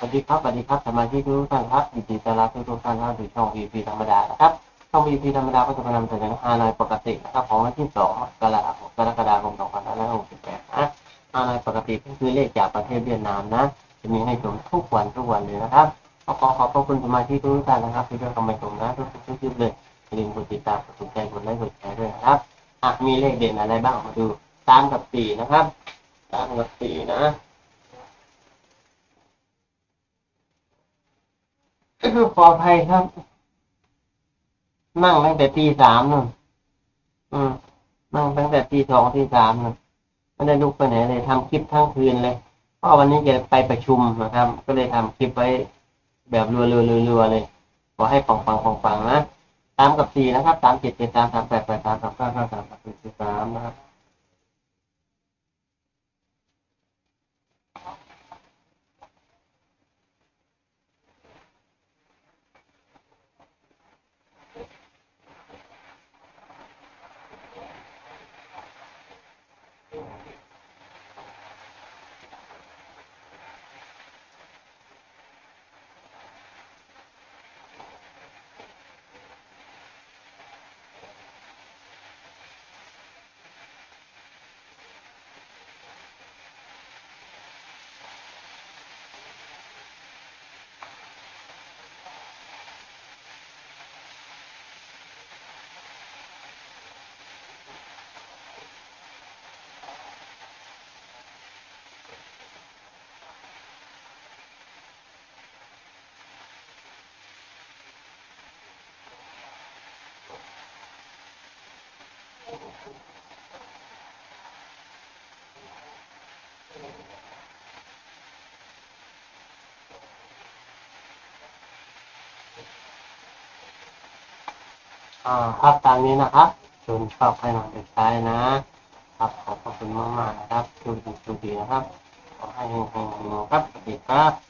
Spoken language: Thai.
สวัสดีครับสวัสดีครับสมาชิกทุกท่านครับยินดีต้อนรับทุกท่านเข้าสู่ช่อง VP ธรรมดานะครับช่อง VP ธรรมดาก็จะนำเสนอฮานอยปกตินะครับของวันที่ 2 กรกฎาคมกรกฎาคม2568นะฮานอยปกติก็คือเลขจากประเทศเวียดนามนะจะมีให้ชมทุกวันทุกวันเลยนะครับก็ขอขอบพระคุณสมาชิกทุกท่านนะครับที่เลือกเข้ามาชมนะทุกทุกคลิปเลยอย่าลืมกดติดตามกดถูกใจกดไลค์กดแชร์ด้วยนะครับอะมีเลขเด่นอะไรบ้างมาดูตามกับสี่นะครับตามกับสี่นะ ขออภัยครับ นั่งตั้งแต่ตีสามนู่นอืมนั่งตั้งแต่ตีสองตีสามนู่นไม่ได้ลุกไปไหนเลยทำคลิปทั้งคืนเลย เพราะวันนี้จะไปประชุมนะครับ ก็เลยทำคลิปไว้แบบรัวๆรัวๆเลยขอให้ฟังฟังฟังฟังๆนะตามกับสี่นะครับสามเจ็ดเจ็ดสามสามแปดแปดสามสามเก้าเก้าสาม อ่าครับตามนี้นะครับชนชอบให้นอนไปใช้นะครับขอบพระคุณมากๆนะครับโชคดีโชคดีนะครับขอให้เฮงๆครับสวัสดีครับ